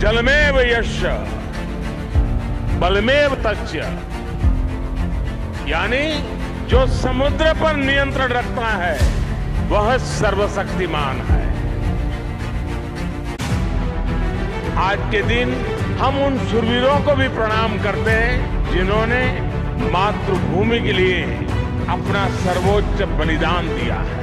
जलमेव यश बलमेव तच्च। यानी जो समुद्र पर नियंत्रण रखता है, वह सर्वशक्तिमान है। आज के दिन हम उन सुरवीरों को भी प्रणाम करते हैं, जिन्होंने मातृभूमि के लिए अपना सर्वोच्च बलिदान दिया है।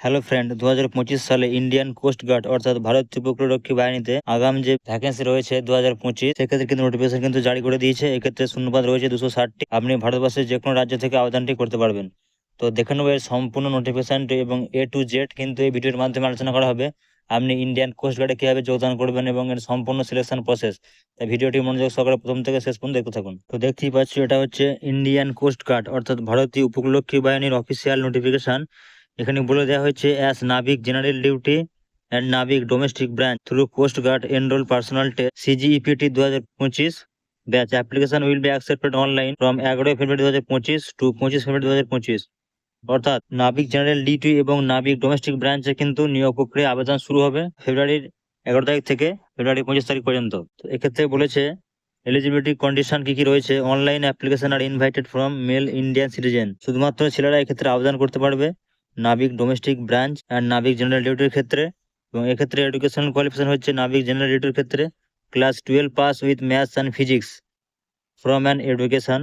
হ্যালো ফ্রেন্ড দুহাজার পঁচিশ সালে ইন্ডিয়ান কোস্ট গার্ড অর্থাৎ ভারতীয় উপকূলরক্ষী বাহিনীতে আগাম যে ভ্যাকেন্সি রয়েছে দু হাজার পঁচিশ, সেক্ষেত্রে কিন্তু নোটিফিকেশন কিন্তু জারি করে দিয়েছে। এক্ষেত্রে শূন্যপাত রয়েছে দুশো ষাটটি। আপনি ভারতবর্ষের যে কোনো রাজ্য থেকে আবেদনটি করতে পারবেন। তো দেখে নেব এর সম্পূর্ণ নোটিফিকেশনটি এবং এ টু জেড কিন্তু এই ভিডিওর মাধ্যমে আলোচনা করা হবে। আপনি ইন্ডিয়ান কোস্ট গার্ডে কীভাবে যোগদান করবেন এবং এর সম্পূর্ণ সিলেকশন প্রসেস তাই ভিডিওটি মনোযোগ সহকারে প্রথম থেকে শেষ পর্যন্ত দেখতে থাকুন। তো দেখতেই পাচ্ছি এটা হচ্ছে ইন্ডিয়ান কোস্ট গার্ড অর্থাৎ ভারতীয় উপকূলরক্ষী বাহিনীর অফিসিয়াল নোটিফিকেশন এখানে বলে দেওয়া হয়েছে as Navik general duty and Navik domestic branch through coast guard enrol personnel test CGEPT দু হাজার পঁচিশ batch application will be accepted online from এগারোই ফেব্রুয়ারি দু হাজার পঁচিশ টু পঁচিশ ফেব্রুয়ারি দু হাজার পঁচিশ অর্থাৎ নাবিক জেনারেল ডিউটি এবং নাবিক ডোমেস্টিক ব্রাঞ্চে কিন্তু নিয়োগ প্রক্রিয়া আবেদন শুরু হবে ফেব্রুয়ারির এগারো তারিখ থেকে ফেব্রুয়ারি পঁচিশ তারিখ পর্যন্ত। তো এক্ষেত্রে বলেছে এলিজিবিলিটি কন্ডিশন কি কি রয়েছে? Online application are invited from male Indian citizen শুধুমাত্র ছেলেরা এক্ষেত্রে আবেদন করতে পারবে। Navik domestic branch and Navik general ডিউটির ক্ষেত্রে এবং এক্ষেত্রে এডুকেশনাল কোয়ালিফিকেশন হচ্ছে নাবিক জেনারেল ডিউটির ক্ষেত্রে class twelve pass with maths and physics from an education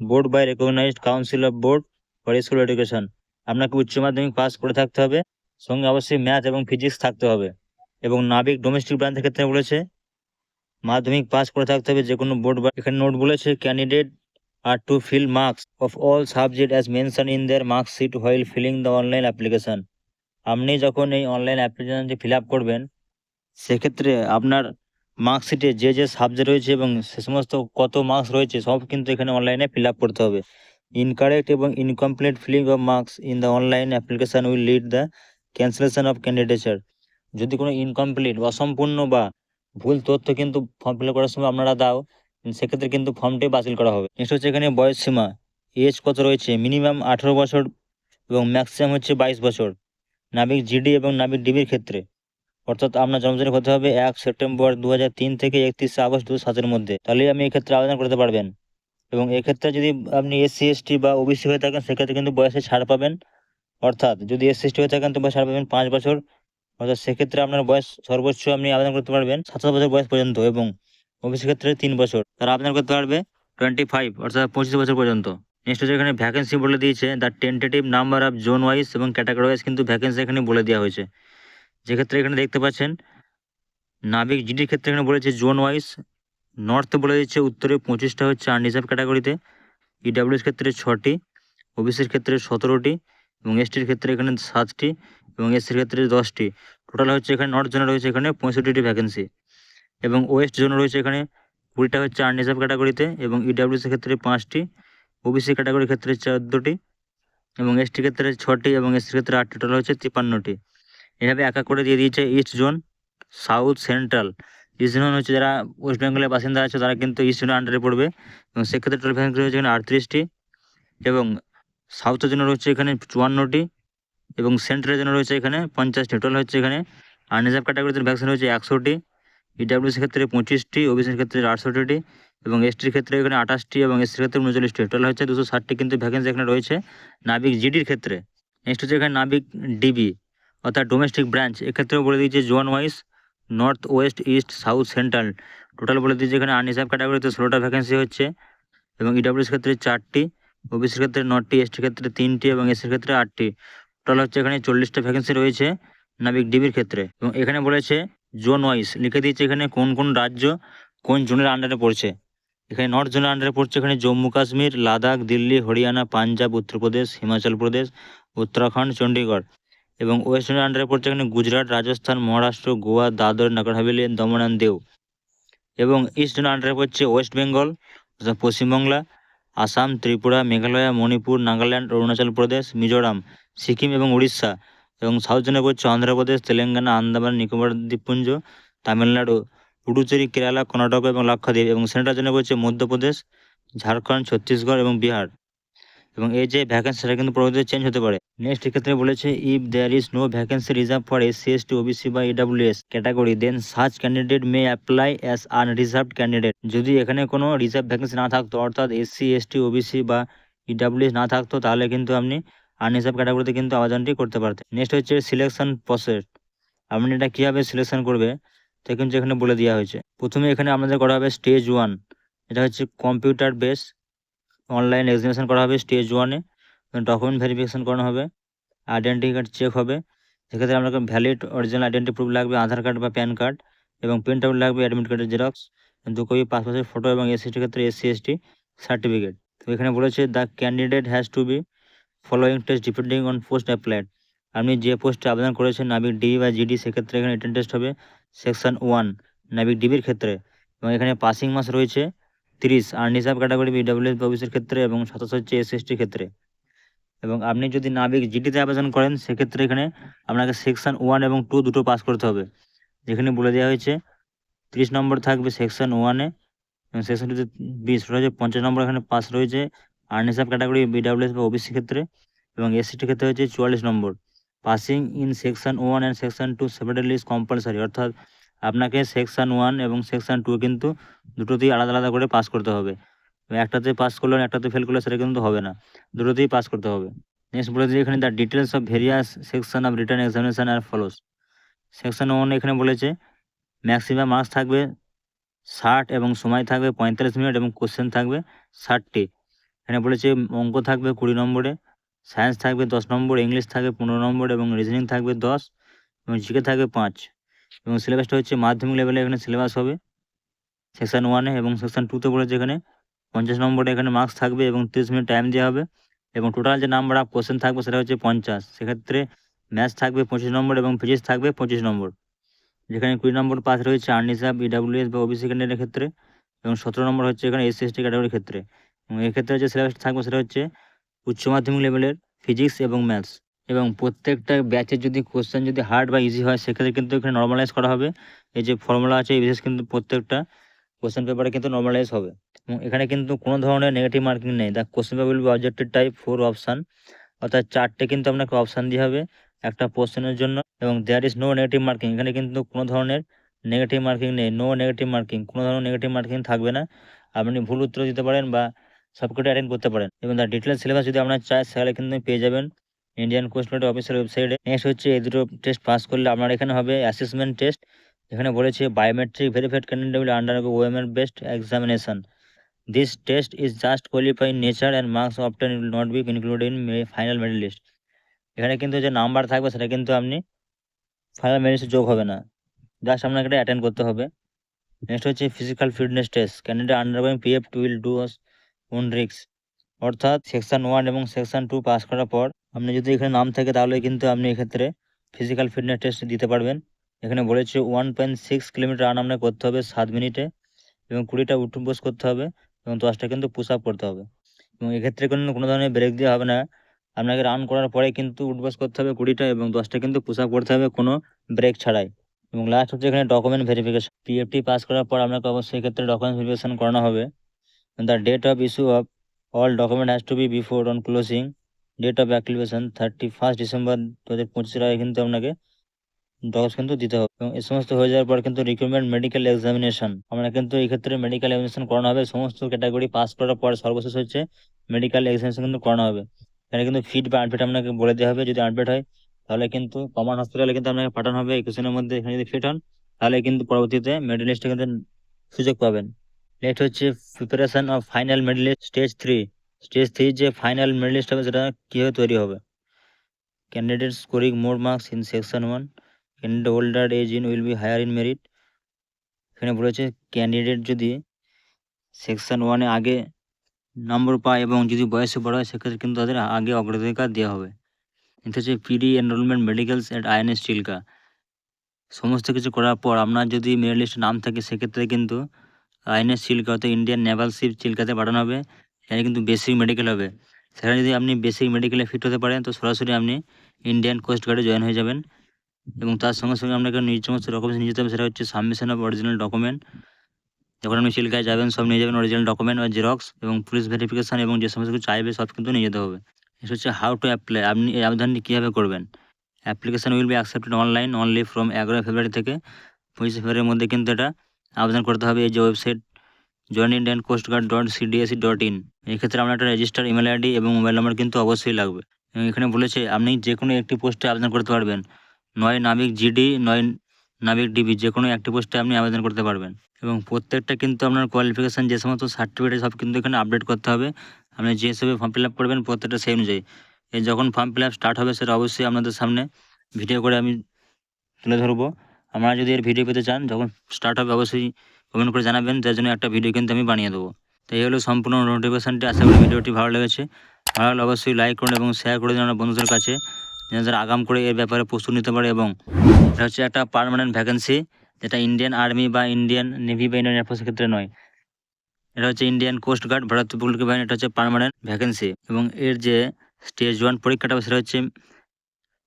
board by recognized council of board for school education আপনাকে উচ্চ মাধ্যমিক পাস করে থাকতে হবে, সঙ্গে অবশ্যই ম্যাথ এবং ফিজিক্স থাকতে হবে এবং নাবিক ডোমেস্টিক ব্রাঞ্চের ক্ষেত্রে বলেছে, মাধ্যমিক পাস করে থাকতে হবে যে কোনো বোর্ড বা এখানে নোট বলেছে candidate are to fill marks of all subject as mentioned in their mark sheet while filling the online application. আপনি যখন এই অনলাইন অ্যাপ্লিকেশনটি ফিল আপ করবেন, সেক্ষেত্রে আপনার মার্কশিটে যে যে সাবজেক্ট রয়েছে এবং সে সমস্ত কত মার্কস রয়েছে, সব কিন্তু এখানে অনলাইনে ফিল আপ করতে হবে। ইনকারেক্ট এবং incomplete filling of marks in the online application will lead the cancellation of candidature যদি কোনো ইনকমপ্লিট অসম্পূর্ণ বা ভুল তথ্য কিন্তু ফর্ম ফিল করার সময় আপনারা দাও সেক্ষেত্রে কিন্তু ফর্মটি বাতিল করা হবে। নেক্সট হচ্ছে এখানে বয়স সীমা। এজ কত রয়েছে? মিনিমাম আঠেরো বছর এবং ম্যাক্সিমাম হচ্ছে বাইশ বছর। নাবিক জিডি এবং নাবিক ডিবির ক্ষেত্রে। অর্থাৎ আপনার জন্মতারিখ হতে হবে এক সেপ্টেম্বর দু থেকে একত্রিশে আগস্ট দু সাতের মধ্যে। তাহলেই আপনি এক্ষেত্রে আবেদন করতে পারবেন। এবং এক্ষেত্রে যদি আপনি এসসি এসটি বা ওবিসি হয়ে থাকেন, সেক্ষেত্রে কিন্তু বয়সে ছাড় পাবেন। অর্থাৎ যদি এসসি এসটি হয়ে থাকেন, তো ছাড় পাবেন পাঁচ বছর। অর্থাৎ সেক্ষেত্রে আপনার বয়স সর্বোচ্চ আপনি আবেদন করতে পারবেন সাতাশ বছর বয়স পর্যন্ত এবং ওবিসি ক্ষেত্রে তিন বছর। তারা আবেদন করতে পারবে টোয়েন্টি ফাইভ অর্থাৎ পঁচিশ বছর পর্যন্ত। নেক্সট হচ্ছে এখানে ভ্যাকেন্সি বলে দিয়েছে। The tentative number of zone wise এবং ক্যাটাগরি ওয়াইজ কিন্তু ভ্যাকেন্সি এখানে বলে দেওয়া হয়েছে। যেক্ষেত্রে এখানে দেখতে পাচ্ছেন, নাবিক জিডির ক্ষেত্রে এখানে বলেছে জোন ওয়াইজ নর্থে বলে দিচ্ছে, উত্তরে পঁচিশটা হচ্ছে আনরিজার্ভ ক্যাটাগরিতে ইডাব্লিউএস ক্ষেত্রে ছটি ওবিসির ক্ষেত্রে সতেরোটি এবং এসটির ক্ষেত্রে এখানে সাতটি এবং এসসির ক্ষেত্রে দশটি। টোটাল হচ্ছে এখানে নর্থ জোনে রয়েছে এখানে পঁয়ষট্টিটি ভ্যাকেন্সি এবং ওয়েস্ট জোন রয়েছে এখানে কুড়িটা হচ্ছে আনরিজার্ভ ক্যাটাগরিতে এবং ইডাব্লিউসি ক্ষেত্রে পাঁচটি ওবিসি ক্যাটাগরির ক্ষেত্রে চোদ্দোটি এবং এসটি ক্ষেত্রে ছটি এবং এসসির ক্ষেত্রে আটটি। টোটাল হচ্ছে তিপ্পান্নটি। এভাবে এক এক করে দিয়ে দিয়েছে east zone south central east zone হচ্ছে যারা ওয়েস্ট বেঙ্গলের বাসিন্দা আছে, তারা কিন্তু ইস্ট জোনের আন্ডারে পড়বে এবং সেক্ষেত্রে টোটাল ভ্যাকেন্সি রয়েছে এখানে আটত্রিশটি এবং সাউথের জন্য রয়েছে এখানে চুয়ান্নটি এবং সেন্ট্রালের জন্য রয়েছে এখানে পঞ্চাশটি। টোটাল হচ্ছে এখানে আনরিজার্ভ ক্যাটাগরিতে ভ্যাকসিন রয়েছে একশোটি ইডাব্লিউসির ক্ষেত্রে পঁচিশটি ওবিসির ক্ষেত্রে আটষট্টিটি এবং এসটির ক্ষেত্রে এখানে আঠাশটি এবং এসটির ক্ষেত্রে উনচল্লিশটি। টোটাল হচ্ছে দুশো ষাটটি, কিন্তু ভ্যাকেন্সি এখানে রয়েছে নাবিক জিডির ক্ষেত্রে। নেক্সট হচ্ছে এখানে নাবিক ডিবি অর্থাৎ ডোমেস্টিক ব্রাঞ্চ এক্ষেত্রেও বলে দিয়েছে zone wise north west east south central total বলে দিয়েছে এখানে আনরিজার্ভ ক্যাটাগরিতে ষোলোটা ভ্যাকেন্সি হচ্ছে এবং ইডাব্লিউসির ক্ষেত্রে চারটি ওবিসির ক্ষেত্রে নটি এসটির ক্ষেত্রে তিনটি এবং এসির ক্ষেত্রে আটটি। টোটাল হচ্ছে এখানে চল্লিশটা ভ্যাকেন্সি রয়েছে নাবিক ডিবির ক্ষেত্রে এবং এখানে বলেছে জোন ওয়াইজ লিখে দিয়েছে এখানে কোন কোন রাজ্য কোন জোনের আন্ডারে পড়ছে। এখানে নর্থ জোনের আন্ডারে পড়ছে এখানে জম্মু কাশ্মীর, লাদাখ, দিল্লি, হরিয়ানা, পাঞ্জাব উত্তরপ্রদেশ হিমাচল প্রদেশ, উত্তরাখণ্ড চণ্ডীগড় এবং ওয়েস্ট জোনের আন্ডারে পড়ছে এখানে গুজরাট, রাজস্থান, মহারাষ্ট্র, গোয়া, দাদর, নগর হাভেলি দমন অ্যান্ড দেও এবং ইস্ট জোনের আন্ডারে পড়ছে ওয়েস্ট বেঙ্গল পশ্চিমবাংলা আসাম, ত্রিপুরা, মেঘালয়, মণিপুর, নাগাল্যান্ড, অরুণাচল প্রদেশ, মিজোরাম, সিকিম এবং উড়িষ্যা। এবং সাউথ জোনে পড়ছে অন্ধ্রপ্রদেশ, তেলেঙ্গানা, আন্দামান, নিকোবর, দ্বীপপুঞ্জ, তামিলনাড়ু, পুডুচেরি, কেরালা, কর্ণাটক এবং লাক্ষাদ্বীপ এবং সেন্ট্রাল জোনে পড়ছে মধ্যপ্রদেশ, ঝাড়খণ্ড, ছত্তিশগড় এবং বিহার। এবং এই যে ভ্যাকেন্সি সেটা কিন্তু পরবর্তীতে চেঞ্জ হতে পারে। নেক্সট এক্ষেত্রে বলেছে if there is no vacancy reserve for SC ST OBC বা EWS category then such candidate may apply as unreserved candidate যদি এখানে কোনো রিজার্ভ ভ্যাকেন্সি না থাকতো, অর্থাৎ এসসি এসটি ওবিসি বা ইডাব্লিউএস না থাকতো, তাহলে কিন্তু আপনি আনরিজার্ভ ক্যাটাগরিতে কিন্তু আবেদনটি করতে পারতেন। নেক্সট হচ্ছে সিলেকশন প্রসেস আপনি এটা কীভাবে সিলেকশন করবে, তা কিন্তু এখানে বলে দেওয়া হয়েছে। প্রথমে এখানে আপনাদের করা হবে স্টেজ ওয়ান এটা হচ্ছে কম্পিউটার বেস অনলাইন এক্সামিনেশন করা হবে স্টেজ ওয়ানে ডকুমেন্ট ভেরিফিকেশন করানো হবে। আইডেন্টি কার্ড চেক হবে। সেক্ষেত্রে আপনাকে ভ্যালিড অরিজিনাল আইডেন্টি প্রুফ লাগবে, আধার কার্ড বা প্যান কার্ড এবং প্রিন্ট আউট লাগবে অ্যাডমিট কার্ডের জেরক্স দু কপি পাসপোর্টের ফটো এবং এসসিটির ক্ষেত্রে এসসি এসটি সার্টিফিকেট তো এখানে বলেছে the candidate has to be following test depending on post applied আপনি যে পোস্টে আবেদন করেছেন নাবিক ডি বা জিডি, সেক্ষেত্রে এখানে রিটেন টেস্ট হবে সেকশন ওয়ান নাবিক ডিবির ক্ষেত্রে। এবং এখানে পাসিং মাস রয়েছে তিরিশ আর নিসাব ক্যাটাগরি বিডাব্লিউএস ওবিসির ক্ষেত্রে এবং সাতাশ হচ্ছে এস এসটির ক্ষেত্রে। এবং আপনি যদি নাবিক জিডিতে আবেদন করেন, সেক্ষেত্রে এখানে আপনাকে সেকশন ওয়ান এবং টু দুটো পাস করতে হবে। যেখানে বলে দেওয়া হয়েছে তিরিশ নম্বর থাকবে সেকশন ওয়ানে এবং সেকশন টুতে বিশ রয়েছে পঞ্চাশ নম্বর এখানে পাস রয়েছে আনরিজার্ভ ক্যাটাগরি বিডাব্লিউএস বা ওবিসি ক্ষেত্রে এবং এসসিটির ক্ষেত্রে হচ্ছে চুয়াল্লিশ নম্বর। Passing in section one and section two separately is compulsory অর্থাৎ আপনাকে সেকশন ওয়ান এবং সেকশন টু কিন্তু দুটোতেই আলাদা আলাদা করে পাস করতে হবে। একটাতে পাস করলেন একটাতে ফেল করলে সেটা কিন্তু হবে না। দুটোতেই পাস করতে হবে। নেক্সট বলে দিই, এখানে the details of various section of written examination are follows section one এখানে বলেছে ম্যাক্সিমাম মার্কস থাকবে ষাট এবং সময় থাকবে পঁয়তাল্লিশ মিনিট এবং কোশ্চেন থাকবে ষাটটি। এখানে বলেছে অঙ্ক থাকবে কুড়ি নম্বরে সায়েন্স থাকবে দশ নম্বর ইংলিশ থাকবে পনেরো নম্বর এবং রিজনিং থাকবে দশ এবং জিকে থাকবে পাঁচ। এবং সিলেবাসটা হচ্ছে মাধ্যমিক লেভেলে এখানে সিলেবাস হবে। সেকশন ওয়ানে এবং সেকশন টুতে বলেছে এখানে পঞ্চাশ নম্বরে এখানে মার্কস থাকবে এবং তিরিশ মিনিট টাইম দেওয়া হবে। এবং টোটাল যে নাম্বার অফ কোশ্চেন থাকবে সেটা হচ্ছে পঞ্চাশ। সেক্ষেত্রে ম্যাথস থাকবে পঁচিশ নম্বর এবং ফিজিক্স থাকবে পঁচিশ নম্বর। যেখানে কুড়ি নম্বর পাস রয়েছে আর্নিসাব ইডাব্লিউএস বা ওবিসি ক্যান্ডিডেটের ক্ষেত্রে এবং সতেরো নম্বর হচ্ছে এখানে এসসি এসটি ক্যাটাগরির ক্ষেত্রে। এক্ষেত্রে যে সিলেবাস থাকবে সেটা হচ্ছে উচ্চ মাধ্যমিক লেভেলের ফিজিক্স এবং ম্যাথস এবং প্রত্যেকটা ব্যাচের যদি কোশ্চেন যদি হার্ড বা ইজি হয়, সেক্ষেত্রে কিন্তু এখানে নর্মালাইজ করা হবে। এই যে ফর্মুলা আছে, এই বিশেষ কিন্তু প্রত্যেকটা কোশ্চেন পেপারে কিন্তু নর্মালাইজ হবে। এবং এখানে কিন্তু কোনো ধরনের নেগেটিভ মার্কিং নেই। The question paper will be objective type four option অর্থাৎ চারটে কিন্তু আপনাকে অপশান দিয়ে হবে একটা কোশ্চেনের জন্য এবং there is no negative marking এখানে কিন্তু কোনো ধরনের নেগেটিভ মার্কিং নেই। নো নেগেটিভ মার্কিং কোনো ধরনের নেগেটিভ মার্কিং থাকবে না। আপনি ভুল উত্তর দিতে পারেন বা সবকটা অ্যাটেন্ড করতে পারেন। এবং তার ডিটেলস সিলেবাস যদি আপনার চায়, তাহলে কিন্তু পেয়ে যাবেন ইন্ডিয়ান কোস্ট অফিসের ওয়েবসাইটে নেক্সট হচ্ছে, এই দুটো টেস্ট পাস করলে আপনার এখানে হবে অ্যাসেসমেন্ট টেস্ট এখানে বলেছে biometric verified candidate will under OMR based examination this test is just qualify nature and marks obtained will not be included in final medal list এখানে কিন্তু যে নাম্বার থাকবে, সেটা কিন্তু আপনি ফাইনাল লিস্টে যোগ হবে না। জাস্ট আপনাকে অ্যাটেন্ড করতে হবে। নেক্সট হচ্ছে physical fitness test candidate undergoing PF two will do own রিক্স অর্থাৎ সেকশন ওয়ান এবং সেকশন টু পাস করার পর আপনি যদি এখানে নাম থাকে তাহলে কিন্তু আপনি এক্ষেত্রে ফিজিক্যাল ফিটনেস টেস্ট দিতে পারবেন। এখানে বলেছে one point six kilometre run আপনাকে করতে হবে সাত মিনিটে এবং কুড়িটা উঠু বস করতে হবে এবং দশটা কিন্তু পুশ আপ করতে হবে। এবং এক্ষেত্রে কোনো কোনো ধরনের ব্রেক দেওয়া হবে না। আপনাকে রান করার পরে কিন্তু উঠবস করতে হবে কুড়িটা এবং দশটা কিন্তু পুশ আপ করতে হবে কোনো ব্রেক ছাড়াই। এবং লাস্ট হচ্ছে এখানে ডকুমেন্ট ভেরিফিকেশন পিএফটি পাস করার পর আপনাকে অবশ্যই এক্ষেত্রে ডকুমেন্ট ভেরিফিকেশন করানো হবে। The date of issue of all document has to be before on closing date of activation thirty first December দু হাজার পঁচিশের আগে কিন্তু আপনাকে ডকুমেন্টস কিন্তু দিতে হবে। এবং এই সমস্ত হয়ে যাওয়ার পর কিন্তু রিক্রুটমেন্ট মেডিকেল এক্সামিনেশন আমরা কিন্তু এই ক্ষেত্রে মেডিকেল এক্সামিনেশন করানো হবে। সমস্ত ক্যাটাগরি পাস করার পর সর্বশেষ হচ্ছে মেডিকেল এক্সামিনেশন কিন্তু করানো হবে। এখানে কিন্তু ফিট বা আনফিট আপনাকে বলে দেওয়া হবে। যদি আনফিট হয়, তাহলে কিন্তু কমন হসপিটালে কিন্তু আপনাকে পাঠানো হবে। একুশের মধ্যে এখানে যদি ফিট হন, তাহলে কিন্তু পরবর্তীতে মেডেল লিস্টে কিন্তু সুযোগ পাবেন। নেক্সট হচ্ছে প্রিপারেশন অফ ফাইনাল মেডেল স্টেজ থ্রি স্টেজ থ্রি যে ফাইনাল মেডেল হবে, সেটা কীভাবে তৈরি হবে? Candidate scoring more marks in section one candidate older age in will be higher in merit এখানে বলেছে ক্যান্ডিডেট যদি সেকশন ওয়ানে আগে নম্বর পায় এবং যদি বয়সে বড় হয়, সেক্ষেত্রে কিন্তু তাদের আগে অগ্রাধিকার দেওয়া হবে। এটা হচ্ছে PD enrolment medicals at INS Chilka সমস্ত কিছু করার পর আপনার যদি মেরিট লিস্টে নাম থাকে, সেক্ষেত্রে কিন্তু আইএনএস চিল্কা অর্থাৎ ইন্ডিয়ান নেভাল শিপ চিল্কাতে পাঠানো হবে এখানে কিন্তু বেসিক মেডিকেল হবে। সেখানে যদি আপনি বেসিক মেডিকেলে ফিট হতে পারেন, তো সরাসরি আপনি ইন্ডিয়ান কোস্ট গার্ডে জয়েন হয়ে যাবেন। এবং তার সঙ্গে সঙ্গে আপনাকে নিজ সমস্ত ডকুমেন্টস নিয়ে যেতে হবে, সেটা হচ্ছে সাবমিশন অফ অরিজিনাল ডকুমেন্ট যখন আপনি চিল্কায় যাবেন, সব নিয়ে যাবেন অরিজিনাল ডকুমেন্ট বা জেরক্স এবং পুলিশ ভেরিফিকেশান এবং যে সমস্ত কিছু চাইবে, সব কিন্তু নিয়ে যেতে হবে। এটা হচ্ছে হাউ টু অ্যাপ্লাই আপনি এই আবেদনটি কীভাবে করবেন। Application will be accepted online only from এগারোই ফেব্রুয়ারি থেকে পঁচিশে ফেব্রুয়ারির মধ্যে কিন্তু এটা আবেদন করতে হবে এই যে website join Indian coast guard dot CDAC dot in এক্ষেত্রে আপনার একটা রেজিস্টার ইমেল আইডি এবং মোবাইল নাম্বার কিন্তু অবশ্যই লাগবে। এবং এখানে বলেছে, আপনি যে কোনো একটি পোস্টে আবেদন করতে পারবেন। নয় নাবিক জিডি নয় নাবিক ডিবি যে কোনো একটি পোস্টে আপনি আবেদন করতে পারবেন। এবং প্রত্যেকটা কিন্তু আপনার কোয়ালিফিকেশান যে সমস্ত সার্টিফিকেট সব কিন্তু এখানে আপডেট করতে হবে। আপনি যে হিসেবে ফর্ম ফিল আপ করবেন, প্রত্যেকটা সেই অনুযায়ী। যখন ফর্ম ফিল আপ স্টার্ট হবে, সেটা অবশ্যই আপনাদের সামনে ভিডিও করে আমি তুলে ধরবো। আপনারা যদি এর ভিডিও পেতে চান, যখন স্টার্ট হবে, অবশ্যই কমেন্ট করে জানাবেন, যার জন্য একটা ভিডিও কিন্তু আমি বানিয়ে দেবো। তো এই হলো সম্পূর্ণ নোটিফিকেশানটি আশা করি ভিডিওটি ভালো লেগেছে। ভালো লাগলে অবশ্যই লাইক করুন এবং শেয়ার করে দিন বন্ধুদের কাছে, যেন তারা আগাম করে এর ব্যাপারে প্রস্তুত নিতে পারে এবং এটা হচ্ছে একটা পার্মানেন্ট ভ্যাকেন্সি যেটা ইন্ডিয়ান আর্মি বা ইন্ডিয়ান নেভি বা ইন্ডিয়ান এয়ারফোর্সের ক্ষেত্রে নয়। এটা হচ্ছে ইন্ডিয়ান কোস্ট গার্ড ভারত উপকূলীয় বাহিনী এটা হচ্ছে পার্মানেন্ট ভ্যাকেন্সি এবং এর যে স্টেজ ওয়ান পরীক্ষাটা সেটা হচ্ছে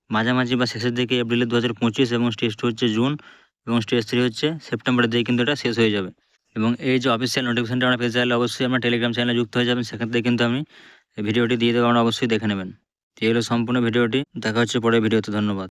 মাঝামাঝি বা শেষের দিকে এপ্রিলের দু হাজার পঁচিশ এবং স্টেজ টু হচ্ছে জুন এবং স্টেজ থ্রি হচ্ছে সেপ্টেম্বরের দিকে কিন্তু এটা শেষ হয়ে যাবে। এবং এই যে অফিসিয়াল নোটিফিকেশনটা আমরা পেতে চাইলে অবশ্যই আমরা টেলিগ্রাম চ্যানেলে যুক্ত হয়ে যাবেন। সেখান থেকে কিন্তু আমি ভিডিওটি দিয়ে দেবো, আপনারা অবশ্যই দেখে নেবেন। তো এই হলো সম্পূর্ণ ভিডিওটি। দেখা হচ্ছে পরে ভিডিওতে। ধন্যবাদ।